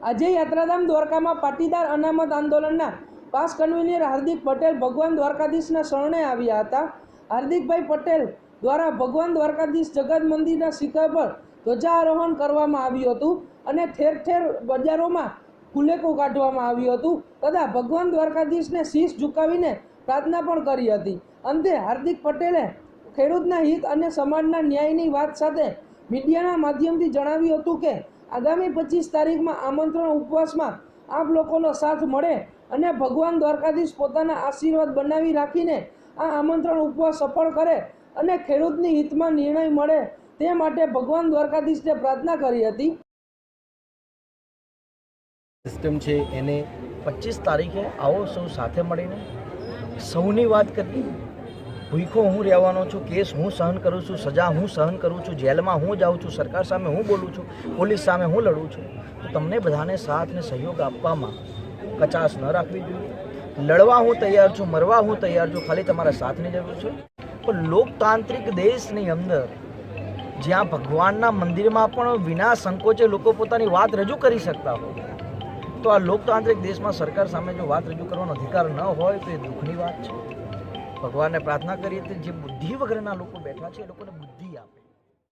આજે યાત્રાધામ દ્વારકામાં પાટીદાર અનામત આંદોલનના પાસ કન્વીનર હાર્દિક પટેલ ભગવાન દ્વારકાધીશના શરણે આવ્યા હતા. હાર્દિકભાઈ પટેલ દ્વારા ભગવાન દ્વારકાધીશ જગત મંદિરના શિખર પર ધ્વજારોહણ કરવામાં આવ્યું હતું અને ઠેર ઠેર બજારોમાં કુલેકો કાઢવામાં આવ્યું હતું. તથા ભગવાન દ્વારકાધીશને શીશ ઝુકાવીને પ્રાર્થના પણ કરી હતી. અંતે હાર્દિક પટેલે ખેડૂતના હિત અને સમાજના ન્યાયની વાત સાથે મીડિયાના માધ્યમથી જણાવ્યું હતું કે આગામી પચીસ તારીખમાં આમંત્રણ ઉપવાસમાં આપ લોકોનો સાથ મળે અને ભગવાન દ્વારકાધીશ પોતાના આશીર્વાદ બનાવી રાખીને આ આમંત્રણ ઉપવાસ સફળ કરે અને ખેડૂતની હિતમાં નિર્ણય મળે તે માટે ભગવાન દ્વારકાધીશને પ્રાર્થના કરી હતી. સિસ્ટમ છે એને પચીસ તારીખે આવો સૌ સાથે મળીને સૌની વાત કરીએ ભૂખો હું રહેવાનો છું, કેસ હું સહન કરું છું, સજા હું સહન કરું છું, જેલમાં હું જાઉં છું, સરકાર સામે હું બોલું છું, પોલીસ સામે હું લડું છું, તો તમને બધાને સાથ ને સહયોગ આપવામાં કચાશ ન રાખવી જોઈએ. લડવા હું તૈયાર છું, મરવા હું તૈયાર છું, ખાલી તમારા સાથની જરૂર છે. પણ લોકતાંત્રિક દેશની અંદર જ્યાં ભગવાનના મંદિરમાં પણ વિના સંકોચે લોકો પોતાની વાત રજૂ કરી શકતા હોય, તો આ લોકતાંત્રિક દેશમાં સરકાર સામે જો વાત રજૂ કરવાનો અધિકાર ન હોય, તો એ દુઃખની વાત છે. ભગવાનને પ્રાર્થના કરીએ તો જે બુદ્ધિ વગરના લોકો બેઠા છે એ લોકોને બુદ્ધિ આપે.